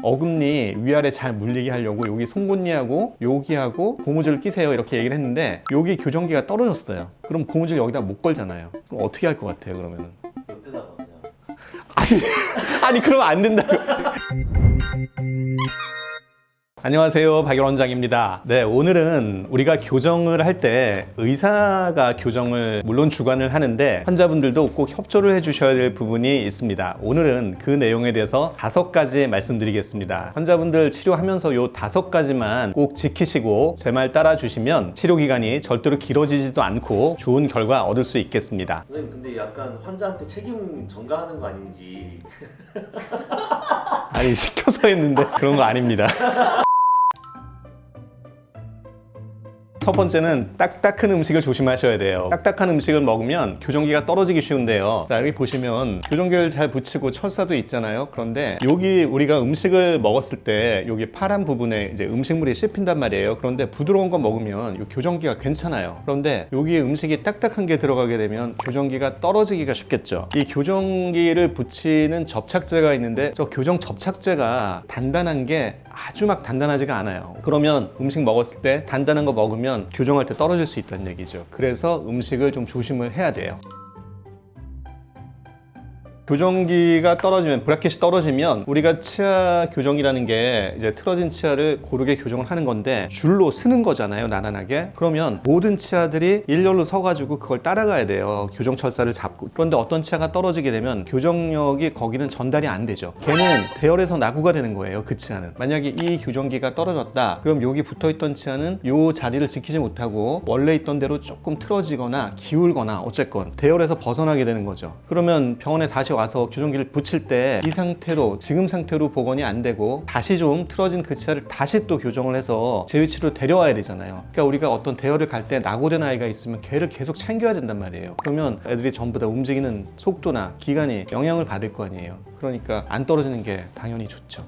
어금니 위아래 잘 물리게 하려고 여기 송곳니하고 여기하고 고무줄을 끼세요 이렇게 얘기를 했는데 여기 교정기가 떨어졌어요. 그럼 고무줄 여기다 못 걸잖아요. 그럼 어떻게 할 것 같아요 그러면은? 옆에다가 그냥 아니 아니 그러면 안 된다고. 안녕하세요 박열 원장입니다. 네 오늘은 우리가 교정을 할 때 의사가 교정을 물론 주관을 하는데 환자분들도 꼭 협조를 해주셔야 될 부분이 있습니다. 오늘은 그 내용에 대해서 다섯 가지 말씀드리겠습니다. 환자분들 치료하면서 요 다섯 가지만 꼭 지키시고 제 말 따라주시면 치료 기간이 절대로 길어지지도 않고 좋은 결과 얻을 수 있겠습니다. 선생님 근데 약간 환자한테 책임 전가하는 거 아닌지 아니 시켜서 했는데 그런 거 아닙니다. 첫 번째는 딱딱한 음식을 조심하셔야 돼요. 딱딱한 음식을 먹으면 교정기가 떨어지기 쉬운데요. 자, 여기 보시면 교정기를 잘 붙이고 철사도 있잖아요. 그런데 여기 우리가 음식을 먹었을 때 여기 파란 부분에 이제 음식물이 씹힌단 말이에요. 그런데 부드러운 거 먹으면 이 교정기가 괜찮아요. 그런데 여기 음식이 딱딱한 게 들어가게 되면 교정기가 떨어지기가 쉽겠죠. 이 교정기를 붙이는 접착제가 있는데 저 교정 접착제가 단단한 게 아주 막 단단하지가 않아요. 그러면 음식 먹었을 때 단단한 거 먹으면 교정할 때 떨어질 수 있다는 얘기죠. 그래서 음식을 좀 조심을 해야 돼요. 교정기가 떨어지면 브라켓이 떨어지면 우리가 치아 교정이라는 게 이제 틀어진 치아를 고르게 교정을 하는 건데 줄로 쓰는 거잖아요 나란하게. 그러면 모든 치아들이 일렬로 서가지고 그걸 따라가야 돼요 교정 철사를 잡고. 그런데 어떤 치아가 떨어지게 되면 교정력이 거기는 전달이 안 되죠. 걔는 대열에서 나구가 되는 거예요 그 치아는. 만약에 이 교정기가 떨어졌다 그럼 여기 붙어있던 치아는 요 자리를 지키지 못하고 원래 있던 대로 조금 틀어지거나 기울거나 어쨌건 대열에서 벗어나게 되는 거죠. 그러면 병원에 다시 와서 교정기를 붙일 때 이 상태로 지금 상태로 복원이 안 되고 다시 좀 틀어진 그 치아를 다시 또 교정을 해서 제 위치로 데려와야 되잖아요. 그러니까 우리가 어떤 대여를 갈 때 낙오된 아이가 있으면 걔를 계속 챙겨야 된단 말이에요. 그러면 애들이 전부 다 움직이는 속도나 기간이 영향을 받을 거 아니에요. 그러니까 안 떨어지는 게 당연히 좋죠.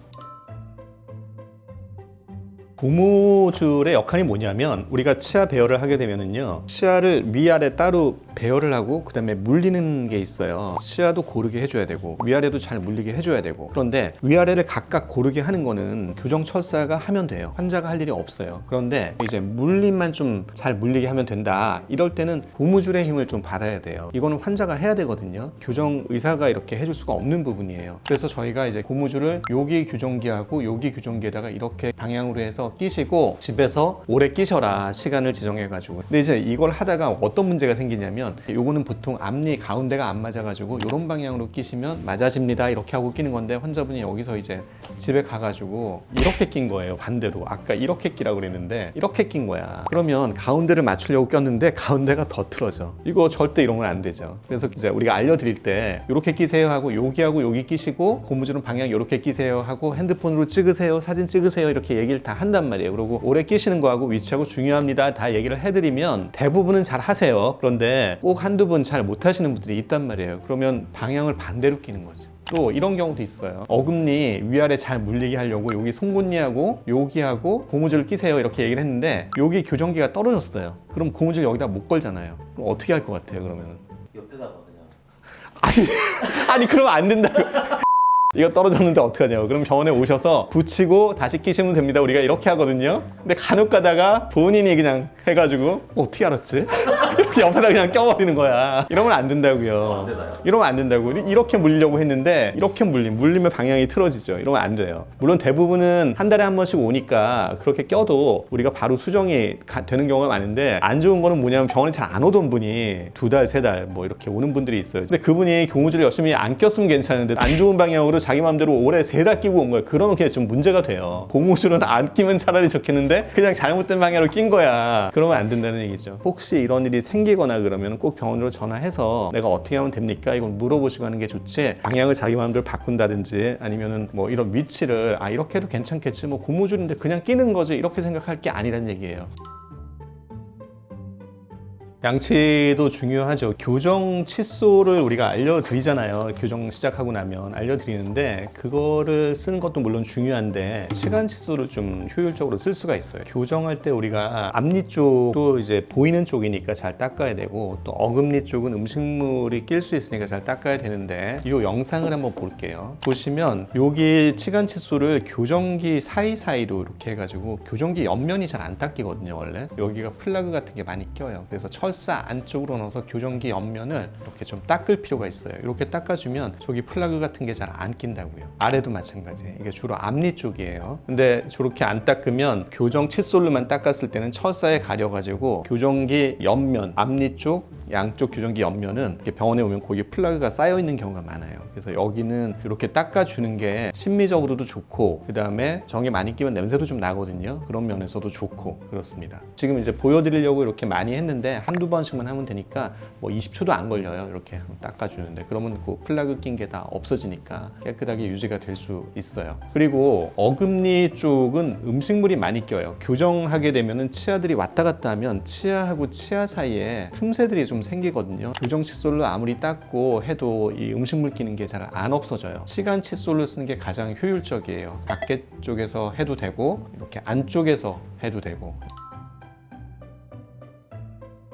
고무줄의 역할이 뭐냐면 우리가 치아 배열을 하게 되면은요 치아를 위아래 따로 배열을 하고 그 다음에 물리는 게 있어요. 치아도 고르게 해줘야 되고 위아래도 잘 물리게 해줘야 되고. 그런데 위아래를 각각 고르게 하는 거는 교정 철사가 하면 돼요. 환자가 할 일이 없어요. 그런데 이제 물림만 좀 잘 물리게 하면 된다. 이럴 때는 고무줄의 힘을 좀 받아야 돼요. 이거는 환자가 해야 되거든요. 교정 의사가 이렇게 해줄 수가 없는 부분이에요. 그래서 저희가 이제 고무줄을 여기 교정기하고 여기 교정기에다가 이렇게 방향으로 해서 끼시고 집에서 오래 끼셔라 시간을 지정해 가지고. 근데 이제 이걸 하다가 어떤 문제가 생기냐면 요거는 보통 앞니 가운데가 안 맞아 가지고 이런 방향으로 끼시면 맞아집니다. 이렇게 하고 끼는 건데 환자분이 여기서 이제 집에 가 가지고 이렇게 낀 거예요. 반대로. 아까 이렇게 끼라고 그랬는데 이렇게 낀 거야. 그러면 가운데를 맞추려고 꼈는데 가운데가 더 틀어져. 이거 절대 이런 건 안 되죠. 그래서 이제 우리가 알려드릴 때 이렇게 끼세요 하고 여기하고 여기 끼시고 고무줄은 방향 이렇게 끼세요 하고 핸드폰으로 찍으세요 사진 찍으세요 이렇게 얘기를 다 한단 말이에요. 그리고 오래 끼시는 거하고 위치하고 중요합니다. 다 얘기를 해드리면 대부분은 잘 하세요. 그런데 꼭 한두 분 잘 못하시는 분들이 있단 말이에요 그러면 방향을 반대로 끼는 거지 또 이런 경우도 있어요. 어금니 위아래 잘 물리게 하려고 여기 송곳니하고 여기하고 고무줄을 끼세요 이렇게 얘기를 했는데 여기 교정기가 떨어졌어요. 그럼 고무줄 여기다 못 걸잖아요. 그럼 어떻게 할 것 같아요 그러면은? 옆에다가 그냥 아니 아니 그러면 안 된다고. 이거 떨어졌는데 어떡하냐고. 그럼 병원에 오셔서 붙이고 다시 끼시면 됩니다. 우리가 이렇게 하거든요. 근데 간혹 가다가 본인이 그냥 해가지고 어, 어떻게 알았지? 이렇게 옆에다 그냥 껴버리는 거야. 이러면 안 된다고요. 안 되나요? 이러면 안 된다고. 이렇게 물리려고 했는데 이렇게 물림, 물리면 방향이 틀어지죠. 이러면 안 돼요. 물론 대부분은 한 달에 한 번씩 오니까 그렇게 껴도 우리가 바로 수정이 가- 되는 경우가 많은데 안 좋은 거는 뭐냐면 병원에 잘 안 오던 분이 두 달, 세 달 뭐 이렇게 오는 분들이 있어요. 근데 그분이 고무줄을 열심히 안 꼈으면 괜찮은데 안 좋은 방향으로 자기 마음대로 오래 세 달 끼고 온 거예요. 그러면 그게 좀 문제가 돼요. 고무줄은 안 끼면 차라리 좋겠는데 그냥 잘못된 방향으로 낀 거야. 그러면 안 된다는 얘기죠. 혹시 이런 일이 생 기거나 그러면 꼭 병원으로 전화해서 내가 어떻게 하면 됩니까? 이걸 물어보시고 하는 게 좋지. 방향을 자기 마음대로 바꾼다든지 아니면은 뭐 이런 위치를 아 이렇게 해도 괜찮겠지. 뭐 고무줄인데 그냥 끼는 거지. 이렇게 생각할 게 아니란 얘기예요. 양치도 중요하죠. 교정 칫솔을 우리가 알려드리잖아요. 교정 시작하고 나면 알려드리는데 그거를 쓰는 것도 물론 중요한데 시간 칫솔을 좀 효율적으로 쓸 수가 있어요. 교정할 때 우리가 앞니 쪽도 이제 보이는 쪽이니까 잘 닦아야 되고 또 어금니 쪽은 음식물이 낄 수 있으니까 잘 닦아야 되는데 이 영상을 한번 볼게요. 보시면 여기 치간 칫솔을 교정기 사이사이로 이렇게 해가지고 교정기 옆면이 잘 안 닦이거든요 원래 여기가 플러그 같은 게 많이 껴요 그래서 철사 안쪽으로 넣어서 교정기 옆면을 이렇게 좀 닦을 필요가 있어요 이렇게 닦아주면 저기 플러그 같은 게 잘 안 낀다고요 아래도 마찬가지 이게 주로 앞니 쪽이에요 근데 저렇게 안 닦으면 교정 칫솔로만 닦았을 때는 철사에 가려가지고 교정기 옆면 앞니 쪽 양쪽 교정기 옆면은 병원에 오면 거기 플러그가 쌓여 있는 경우가 많아요. 그래서 여기는 이렇게 닦아주는 게 심미적으로도 좋고 그 다음에 정이 많이 끼면 냄새도 좀 나거든요. 그런 면에서도 좋고 그렇습니다. 지금 이제 보여드리려고 이렇게 많이 했는데 한두 번씩만 하면 되니까 뭐 20초도 안 걸려요. 이렇게 닦아주는데 그러면 그 플러그 낀 게 다 없어지니까 깨끗하게 유지가 될 수 있어요. 그리고 어금니 쪽은 음식물이 많이 껴요. 교정하게 되면은 치아들이 왔다 갔다 하면 치아하고 치아 사이에 틈새들이 좀 생기거든요. 교정 칫솔로 아무리 닦고 해도 이 음식물 끼는 게 잘 안 없어져요. 치간 칫솔로 쓰는 게 가장 효율적이에요. 밖에 쪽에서 해도 되고 이렇게 안쪽에서 해도 되고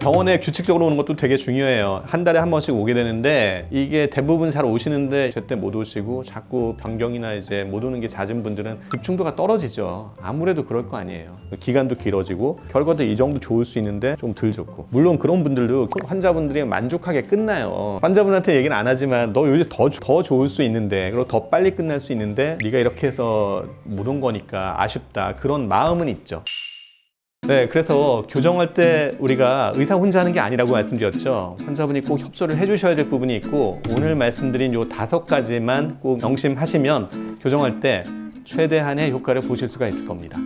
병원에 규칙적으로 오는 것도 되게 중요해요. 한 달에 한 번씩 오게 되는데 이게 대부분 잘 오시는데 제때 못 오시고 자꾸 변경이나 이제 못 오는 게 잦은 분들은 집중도가 떨어지죠. 아무래도 그럴 거 아니에요. 기간도 길어지고 결과도 이 정도 좋을 수 있는데 좀 덜 좋고 물론 그런 분들도 환자분들이 만족하게 끝나요. 환자분한테 얘기는 안 하지만 너 요즘 더, 더 좋을 수 있는데 그리고 더 빨리 끝날 수 있는데 네가 이렇게 해서 못 온 거니까 아쉽다 그런 마음은 있죠. 네, 그래서 교정할 때 우리가 의사 혼자 하는 게 아니라고 말씀드렸죠. 환자분이 꼭 협조를 해주셔야 될 부분이 있고 오늘 말씀드린 요 다섯 가지만 꼭 명심하시면 교정할 때 최대한의 효과를 보실 수가 있을 겁니다.